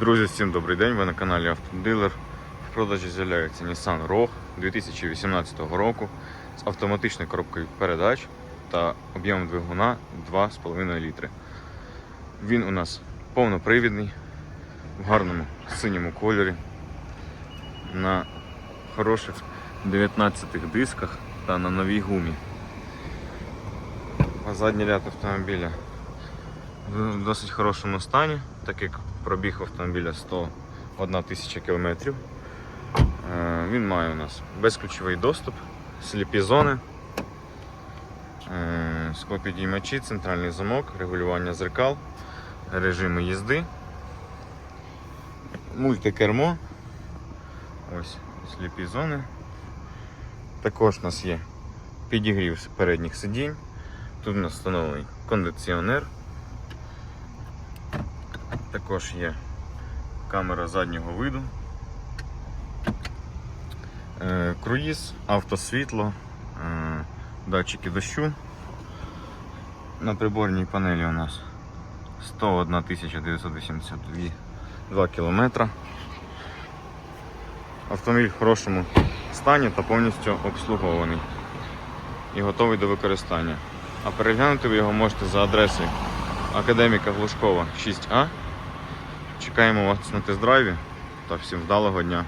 Друзі, всім добрий день. Ви на каналі Автодилер. В продажі з'являється Nissan Rogue 2018 року з автоматичною коробкою передач та об'ємом двигуна 2,5 літри. Він у нас повнопривідний, в гарному синьому кольорі, на хороших 19 дисках та на новій гумі. Задній ряд автомобіля в досить хорошому стані, так як пробіг автомобіля 101 тисяча кілометрів. Е, Він має у нас безключовий доступ, сліпі зони, е, склопідіймачі, центральний замок, регулювання зеркал, режими їзди, мультикермо. Ось сліпі зони. Також у нас є підігрів передніх сидінь. Тут у нас встановлений кондиціонер. Також є камера заднього виду, е, круїз, автосвітло, е, датчики дощу. На приборній панелі у нас 101 982 км. Автомобіль в хорошому стані та повністю обслугований і готовий до використання. А переглянути ви його можете за адресою Академіка Глушкова 6А. Чекаємо вас на тест-драйві та всім вдалого дня.